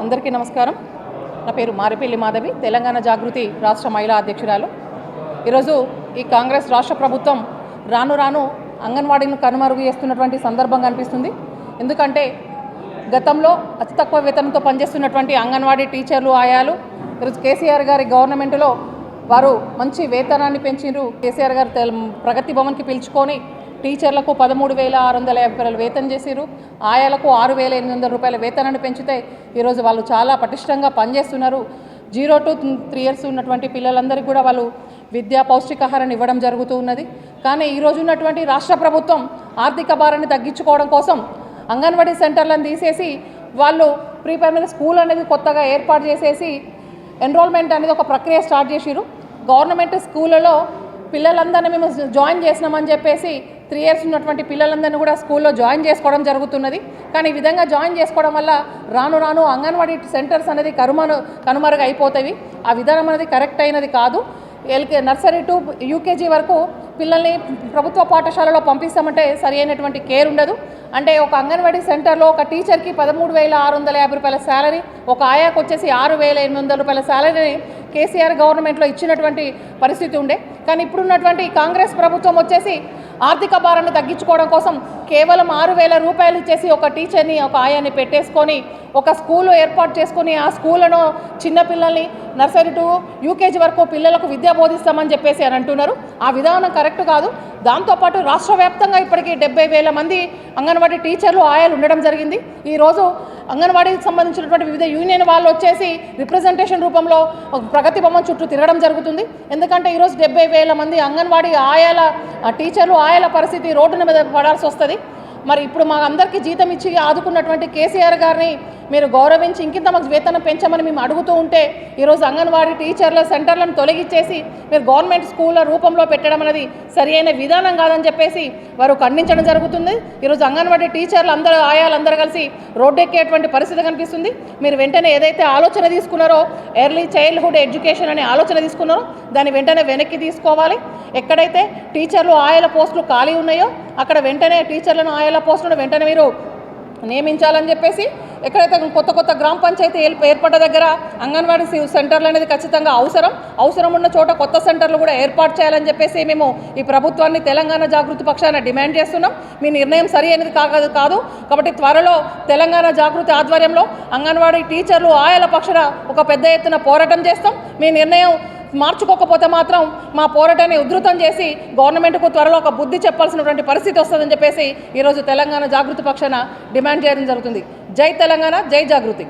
అందరికీ నమస్కారం. నా పేరు మారిపల్లి మాధవి తెలంగాణ జాగృతి రాష్ట్ర మహిళా అధ్యక్షురాలు. ఈరోజు ఈ కాంగ్రెస్ రాష్ట్ర ప్రభుత్వం రాను రాను అంగన్వాడీని కనుమరుగు చేస్తున్నటువంటి సందర్భం కనిపిస్తుంది. ఎందుకంటే గతంలో అతి తక్కువ వేతనంతో పనిచేస్తున్నటువంటి అంగన్వాడీ టీచర్లు ఆయాలు ఈరోజు కేసీఆర్ గారి గవర్నమెంట్లో వారు మంచి వేతనాన్ని పెంచిండ్రు కేసీఆర్ గారు ప్రగతి భవన్కి పిలుచుకొని టీచర్లకు పదమూడు వేల ఆరు వందల యాభై రూపాయలు వేతనం చేశారు ఆయాలకు ఆరు వేల ఎనిమిది వందల రూపాయల వేతనాన్ని పెంచితే ఈరోజు వాళ్ళు చాలా పటిష్టంగా పనిచేస్తున్నారు. జీరో టు త్రీ ఇయర్స్ ఉన్నటువంటి పిల్లలందరికీ కూడా వాళ్ళు విద్యా పౌష్టికాహారాన్ని ఇవ్వడం జరుగుతూ ఉన్నది. కానీ ఈరోజు ఉన్నటువంటి రాష్ట్ర ప్రభుత్వం ఆర్థిక భారాన్ని తగ్గించుకోవడం కోసం అంగన్వాడీ సెంటర్లను తీసేసి వాళ్ళు ప్రీ ప్రైమరీ స్కూల్ అనేది కొత్తగా ఏర్పాటు చేసేసి ఎన్రోల్మెంట్ అనేది ఒక ప్రక్రియ స్టార్ట్ చేసిరు గవర్నమెంట్ స్కూళ్ళలో పిల్లలందరినీ మేము జాయిన్ చేసినామని చెప్పేసి త్రీ ఇయర్స్ ఉన్నటువంటి పిల్లలందరినీ కూడా స్కూల్లో జాయిన్ చేసుకోవడం జరుగుతున్నది. కానీ ఈ విధంగా జాయిన్ చేసుకోవడం వల్ల రాను రాను అంగన్వాడీ సెంటర్స్ అనేది కనుమరు కనుమరుగు అయిపోతాయి. ఆ విధానం అనేది కరెక్ట్ అయినది కాదు. ఎల్కే నర్సరీ టు యూకేజీ వరకు పిల్లల్ని ప్రభుత్వ పాఠశాలలో పంపిస్తామంటే సరి అయినటువంటి కేర్ ఉండదు. అంటే ఒక అంగన్వాడీ సెంటర్లో ఒక టీచర్కి పదమూడు వేల ఆరు వందల యాభై రూపాయల శాలరీ ఒక ఆయాకు వచ్చేసి ఆరు వేల ఎనిమిది వందల రూపాయల శాలరీని కేసీఆర్ గవర్నమెంట్లో ఇచ్చినటువంటి పరిస్థితి ఉండే. కానీ ఇప్పుడున్నటువంటి కాంగ్రెస్ ప్రభుత్వం వచ్చేసి ఆర్థిక భారాన్ని తగ్గించుకోవడం కోసం కేవలం ఆరు వేల రూపాయలు ఇచ్చేసి ఒక టీచర్ని ఒక ఆయాన్ని పెట్టేసుకొని ఒక స్కూలు ఏర్పాటు చేసుకొని ఆ స్కూళ్ళను చిన్నపిల్లల్ని నర్సరీ టు యూకేజీ వరకు పిల్లలకు విద్య బోధిస్తామని చెప్పేసి అని అంటున్నారు. ఆ విధానం కరెక్ట్ కాదు. దాంతోపాటు రాష్ట్ర వ్యాప్తంగా ఇప్పటికీ డెబ్బై వేల మంది అంగన్వాడీ టీచర్లు ఆయాలు ఉండడం జరిగింది. ఈరోజు అంగన్వాడీకి సంబంధించినటువంటి వివిధ యూనియన్ వాళ్ళు వచ్చేసి రిప్రజెంటేషన్ రూపంలో ఒక ప్రగతి భవన్ చుట్టూ తిరగడం జరుగుతుంది. ఎందుకంటే ఈరోజు డెబ్బై వేల మంది అంగన్వాడీ ఆయాల ఆ టీచర్లు ఆయాల పరిస్థితి రోడ్డున మీద పడాల్సి వస్తుంది. మరి ఇప్పుడు మా అందరికీ జీతం ఇచ్చి ఆదుకున్నటువంటి కేసీఆర్ గారిని మీరు గౌరవించి ఇంకింత మాకు వేతనం పెంచమని మేము అడుగుతూ ఉంటే ఈరోజు అంగన్వాడీ టీచర్ల సెంటర్లను తొలగించేసి మీరు గవర్నమెంట్ స్కూళ్ళ రూపంలో పెట్టడం అనేది సరి అయిన విధానం కాదని చెప్పేసి వారు ఖండించడం జరుగుతుంది. ఈరోజు అంగన్వాడీ టీచర్లు అందరూ ఆయాలందరూ కలిసి రోడ్డెక్కేటువంటి పరిస్థితి కనిపిస్తుంది. మీరు వెంటనే ఏదైతే ఆలోచన తీసుకున్నారో ఎర్లీ చైల్డ్హుడ్ ఎడ్యుకేషన్ అనే ఆలోచన తీసుకున్నారో దాన్ని వెంటనే వెనక్కి తీసుకోవాలి. ఎక్కడైతే టీచర్లు ఆయాల పోస్టులు ఖాళీ ఉన్నాయో అక్కడ వెంటనే టీచర్లను ఆయా పోస్టులను వెంటనే మీరు నియమించాలని చెప్పేసి ఎక్కడైతే కొత్త కొత్త గ్రామ పంచాయతీ ఏర్పడ్డ దగ్గర అంగన్వాడీ సి- సెంటర్లు అనేది ఖచ్చితంగా అవసరం. అవసరం ఉన్న చోట కొత్త సెంటర్లు కూడా ఏర్పాటు చేయాలని చెప్పేసి మేము ఈ ప్రభుత్వాన్ని తెలంగాణ జాగృతి పక్షాన డిమాండ్ చేస్తున్నాం. మీ నిర్ణయం సరి అనేది కాదు కాదు. కాబట్టి త్వరలో తెలంగాణ జాగృతి ఆధ్వర్యంలో అంగన్వాడీ టీచర్లు ఆయాల పక్షాన ఒక పెద్ద ఎత్తున పోరాటం చేస్తాం. మీ నిర్ణయం మార్చుకోకపోతే మాత్రం మా పోరాటాన్ని ఉధృతం చేసి గవర్నమెంట్కు త్వరలో ఒక బుద్ధి చెప్పాల్సినటువంటి పరిస్థితి వస్తుందని చెప్పేసి ఈరోజు తెలంగాణ జాగృతి పక్షాన డిమాండ్ చేయడం జరుగుతుంది. జై తెలంగాణ జై జాగృతి.